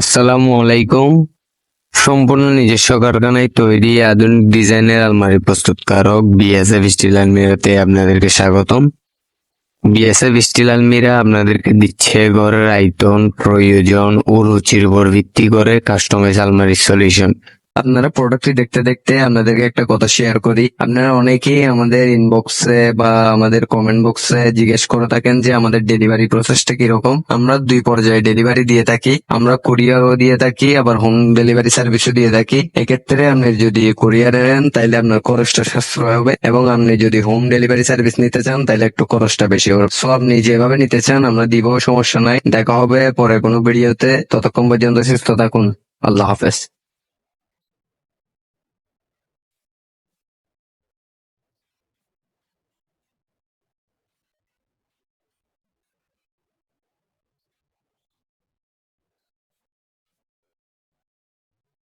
আসসালামু আলাইকুম। সম্পূর্ণ নিজস্ব কারখানায় তৈরি আধুনিক ডিজাইনের আলমারি প্রস্তুতকারক বিএসএফ স্টিল আলমিরাতে আপনাদেরকে স্বাগতম। বিএসএফ স্টিল আলমিরা আপনাদেরকে দিচ্ছে ঘরের আয়তন, প্রয়োজন ও রুচির উপর ভিত্তি করে কাস্টমাইজ আলমারির সলিউশন আপনারা প্রোডাক্টটি দেখতে দেখতে আপনাদেরকে একটা কথা শেয়ার করি। আপনারা অনেকেই আমাদের ইনবক্সে বা আমাদের কমেন্ট বক্সে জিজ্ঞেস করে থাকেন যে আমাদের ডেলিভারি প্রসেসটা কীরকম। আমরা দুই পর্যায়ে ডেলিভারি দিয়ে থাকি। আমরা কুরিয়ারও দিয়ে থাকি, আবার হোম ডেলিভারি সার্ভিসও দিয়ে থাকি। এক্ষেত্রে আপনি যদি কুরিয়ারে নেন তাহলে আপনার খরচটা সাশ্রয় হবে এবং আপনি যদি হোম ডেলিভারি সার্ভিস নিতে চান তাহলে একটু খরচটা বেশি হবে। সো আপনি যেভাবে নিতে চান, আমরা দিব, সমস্যা নাই। দেখা হবে পরে কোনো ভিডিওতে ততক্ষণ পর্যন্ত সুস্থ থাকুন। আল্লাহ হাফেজ।